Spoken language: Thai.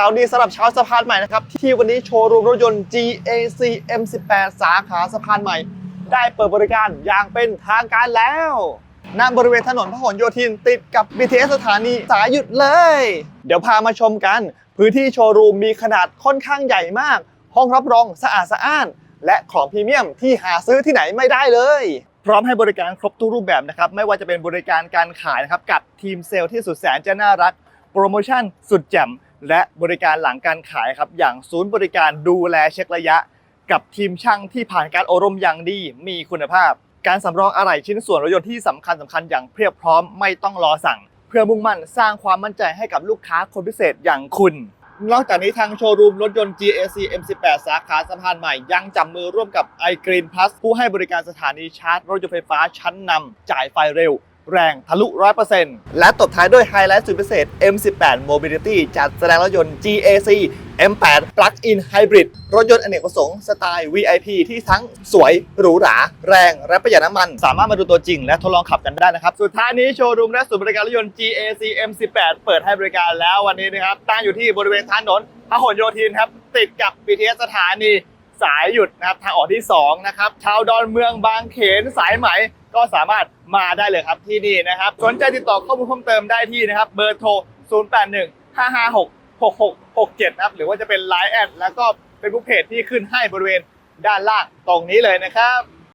ข่าวดีสำหรับชาวสะพานใหม่นะครับ ที่วันนี้โชว์รูมรถยนต์ GAC M18 สาขาสะพานใหม่ ได้เปิดบริการอย่างเป็นทางการแล้วณบริเวณถนนพหลโยธินติดกับ BTS สถานีสายหยุดเลย เดี๋ยวพามาชมกัน พื้นที่โชว์รูมมีขนาดค่อนข้างใหญ่มาก ห้องรับรองสะอาดสะอ้าน และของพรีเมียมที่หาซื้อที่ไหนไม่ได้เลยพร้อมให้บริการครบทุกรูปแบบนะครับ ไม่ว่าจะเป็นบริการการขายนะครับ กับทีมเซลล์ที่สุดแสนจะน่ารัก โปรโมชั่นสุดแจ่ม และบริการหลังการขายครับอย่างศูนย์บริการดูแลเช็คระยะ กับทีมช่างที่ผ่านการอบรมอย่างดีมีคุณภาพ การสำรองอะไหล่ชิ้นส่วนรถยนต์ที่สำคัญสำคัญอย่างเพียบพร้อมไม่ต้องรอสั่ง เพื่อมุ่งมั่นสร้างความมั่นใจให้กับลูกค้าคนพิเศษอย่างคุณนอกจากนี้ทางโชว์รูมรถยนต์ GAC M18 สาขาสะพานใหม่ ยังจับมือร่วมกับ iGreen Plus ผู้ให้บริการสถานีชาร์จรถยนต์ไฟฟ้าชั้นนำจ่ายไฟเร็ว แรงทะลุ 100%และตบท้ายด้วยไฮไลท์สุดพิเศษ M18 Mobility จัดแสดงรถยนต์ GAC M8 Plug-in Hybrid รถยนต์อเนกประสงค์สไตล์ VIP ที่ทั้งสวย หรูหรา แรง และประหยัดน้ำมัน สามารถมาดูตัวจริงและทดลองขับกันได้นะครับ สุดท้ายนี้โชว์รูมและศูนย์บริการรถยนต์ GAC M18 เปิดให้บริการแล้ววันนี้นะครับ ตั้งอยู่ที่บริเวณถนนพหลโยธินครับ ติดกับ BTS สถานีสายหยุดนะครับ ทางออกที่ 2 นะครับ ชาวดอนเมืองบางเขนสายไหม ก็สามารถมาได้เลยครับที่นี่นะครับ สนใจติดต่อข้อมูลเพิ่มเติมได้ที่นะครับเบอร์โทร 081 556 6667นะครับหรือว่าจะเป็น Line แอดแล้วก็เป็นบุ๊กเพจที่ขึ้นให้บริเวณด้านล่างตรงนี้เลยนะครับ